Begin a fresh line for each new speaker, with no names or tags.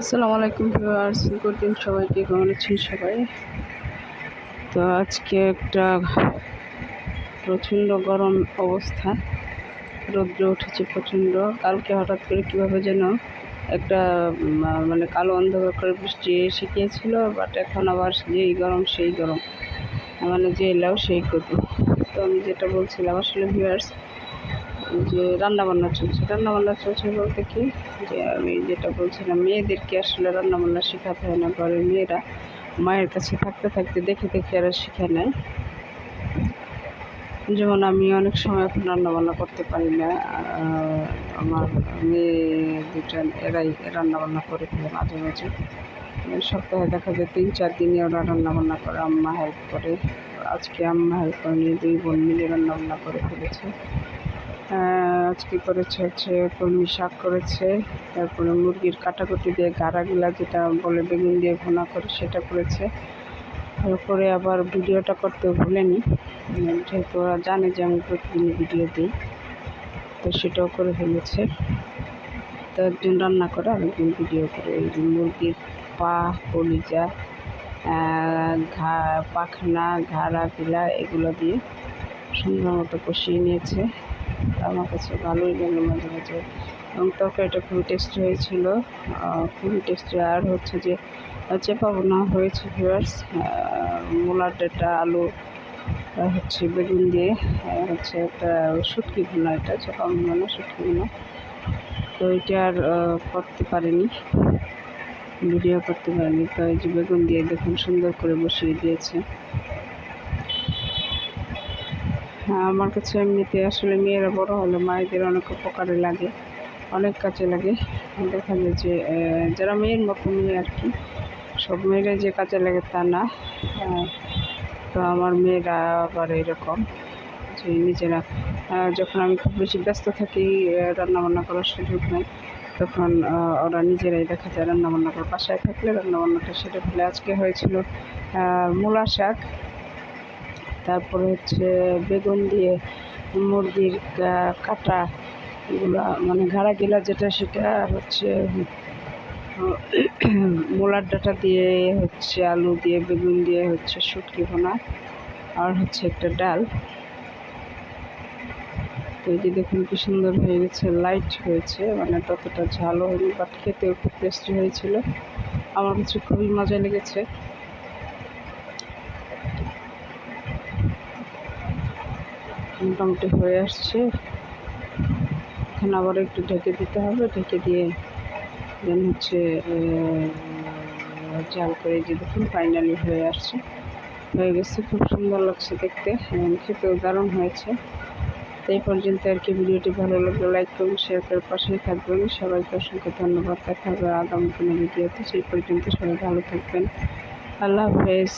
আসসালামু আলাইকুম viewers good দিন সবাইকে কেমন আছেন সবাই? তো আজকে একটা প্রচণ্ড গরম অবস্থা। রৌদ্র উঠেছে প্রচণ্ড। কালকে হঠাৎ করে কীভাবে যেন একটা মানে কালো অন্ধকার করে বৃষ্টি এসে গিয়েছিল বাট এখন আবার যেই গরম, সেই গরম। মানে যে এলাও সেই গতি তো আমি যেটা বলছিলাম, আসলে ভিউয়ার্স যে রান্না বান্না চলছে। রান্না বান্না চলছে বলতে কি? যে আমি যেটা বলছিলাম, মেয়েদেরকে আসলে রান্না বান্না শেখাতে হয় না ঘরের মেয়েরা মায়ের কাছে থাকতে থাকতে দেখে দেখে এরা শিখে নেয়। যেমন আমি অনেক সময় এখন রান্না বান্না করতে পারি না আমার মেয়ে দুটা এরাই রান্না বান্না করে ফেলে মাঝে মাঝে। সপ্তাহে দেখা যায় তিন, চার দিনে ওরা রান্না বান্না করে, আম্মা হেল্প করে। আজকে আম্মা হেল্প করেনি দুই বোন মিলে রান্না বান্না করে ফেলেছে। আজকে করেছে হচ্ছে কলমি শাক করেছে, তারপরে মুরগির কাটাকুটি দিয়ে গাড়াগুলা যেটা বলে বেগুন দিয়ে ভুনা করে সেটা করেছে। তারপরে আবার ভিডিওটা করতে ভুলেনি যেহেতু ওরা জানে যে আমি প্রতিদিন ভিডিও দিই, তো সেটাও করে ফেলেছে। তো একজন রান্না করে আরেকজন ভিডিও করে, এই মুরগির পা, কলিজা ঘা, পাখনা, ঘাড়া গিলা এগুলো দিয়ে সুন্দর মতো কষিয়ে নিয়েছে। আমার কাছে ভালোই লাগল মাঝে মাঝে। এবং তরকারিটা খুবই টেস্টি হয়েছিল। খুবই টেস্টি আর হচ্ছে যে চেপা বোনা হয়েছে ভিউয়ার্স মূলার ডাটা আলু হচ্ছে বেগুন দিয়ে হচ্ছে একটা শুটকি ভুনা এটা, চেপা বোনা না, শুটকি ভুনা। তো এটা আর করতে পারিনি। ভিডিও করতে পারিনি। তো এই যে বেগুন দিয়ে দেখুন সুন্দর করে বসিয়ে দিয়েছে। আমার কাছে এমনিতে আসলে মেয়েরা বড় হলে মায়েদের অনেক উপকারে লাগে অনেক কাজে লাগে। দেখা যায় যে যারা মেয়ের মতো মেয়ে আর কি সব মেয়েরাই যে কাজে লাগে তা না। আহ, তো আমার মেয়েরা আবার এরকম যে নিজেরা যখন আমি খুব বেশি ব্যস্ত থাকি রান্নাবান্না করার সুযোগ নেই তখন ওরা নিজেরাই দেখা যায় রান্না বান্না করে। বাসায় থাকলে রান্না বান্নাটা সেরে ফেলে। আজকে হয়েছিল মূলা শাক তারপরে হচ্ছে বেগুন দিয়ে মুরগির কাটা এগুলা মানে ঘাড়া গিলা যেটা সেটা হচ্ছে, মূলার ডাঁটা দিয়ে হচ্ছে আলু দিয়ে, বেগুন দিয়ে হচ্ছে শুটকি ভোনা আর হচ্ছে একটা ডাল। তো এই যে দেখুন কি সুন্দর হয়ে গেছে লাইট হয়েছে মানে ততটা ঝালও হয়নি বাট খেতেও খুব টেস্টি হয়েছিল। আমার কাছে খুবই মজা লেগেছে। মোটামুটি হয়ে আসছে। এখন আবার একটু ঢেকে দিতে হবে। ঢেকে দিয়ে দেন হচ্ছে জাল করে যে দেখুন ফাইনালি হয়ে আসছে। হয়ে গেছে, খুব সুন্দর লাগছে দেখতে। খেতেও দারুণ হয়েছে। তো এই পর্যন্ত আর কি ভিডিওটি ভালো লাগলে লাইক করুন শেয়ার করে পাশেই থাকবেন। সবাইকে অসংখ্য ধন্যবাদ। দেখা হবে আগামী কোনো ভিডিওতে। সেই পর্যন্ত সবাই ভালো থাকবেন। আল্লাহ হাফেজ।